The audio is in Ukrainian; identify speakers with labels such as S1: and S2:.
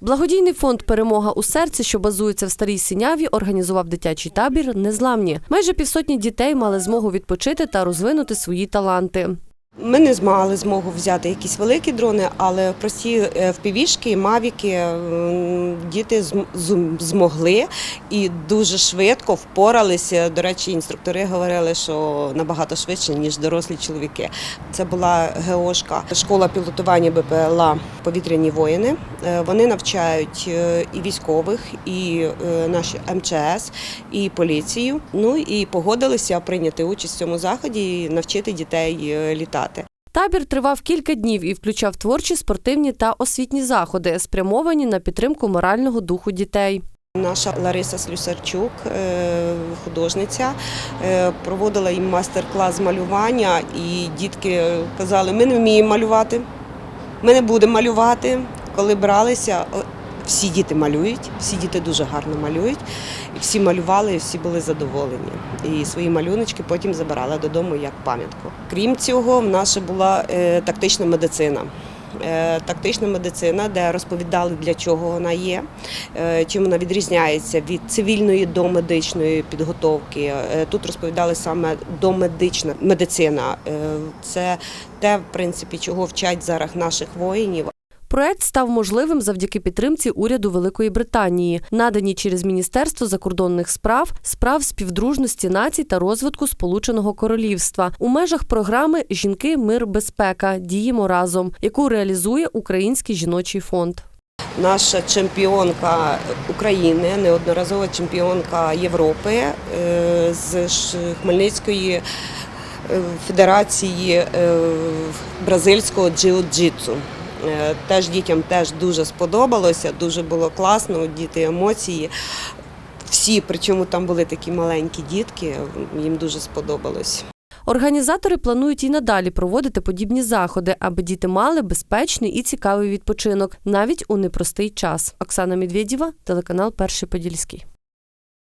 S1: Благодійний фонд Перемога у серці, що базується в старій синяві, організував дитячий табір Незламні. Майже півсотні дітей мали змогу відпочити та розвинути свої таланти.
S2: Ми не мали змогу взяти якісь великі дрони, але прості е, впівішки, мавіки діти змогли і дуже швидко впоралися. До речі, інструктори говорили, що набагато швидше, ніж дорослі чоловіки. Це була ГОшка, школа пілотування БПЛА Повітряні воїни. Е, Вони навчають е, і військових, і е, наші МЧС, і поліцію. Ну і погодилися прийняти участь в цьому заході і навчити дітей е, літати.
S1: Табір тривав кілька днів і включав творчі, спортивні та освітні заходи, спрямовані на підтримку морального духу дітей.
S2: Наша Лариса Слюсарчук, е, художниця, е, проводила їм майстер-клас малювання, і дітки казали, ми не вміємо малювати, ми не будемо малювати. Коли бралися, всі діти малюють, всі діти дуже гарно малюють, і всі малювали, і всі були задоволені. І свої малюночки потім забирали додому як пам'ятку. Крім цього, в нас ще була е, тактична медицина. Е, Тактична медицина, де розповідали, для чого вона є, е, чим вона відрізняється від цивільної до медичної підготовки. Тут розповідали саме домедична медицина. Це те, в принципі, чого вчать зараз наших воїнів.
S1: Проект став можливим завдяки підтримці уряду Великої Британії, надані через Міністерство закордонних справ, справ співдружності націй та розвитку Сполученого Королівства у межах програми Жінки, мир, безпека діємо разом, яку реалізує Український жіночий фонд.
S2: Наша чемпіонка України, неодноразова чемпіонка Європи е, з Хмельницької е, федерації е, бразильського джиу-джитсу. Е, Теж дітям теж дуже сподобалося, дуже було класно, діти емоції. Всі, причому там були такі маленькі дітки, їм дуже сподобалось.
S1: Організатори планують і надалі проводити подібні заходи, аби діти мали безпечний і цікавий відпочинок навіть у непростий час. Оксана Медведєва, телеканал Перший Подільський.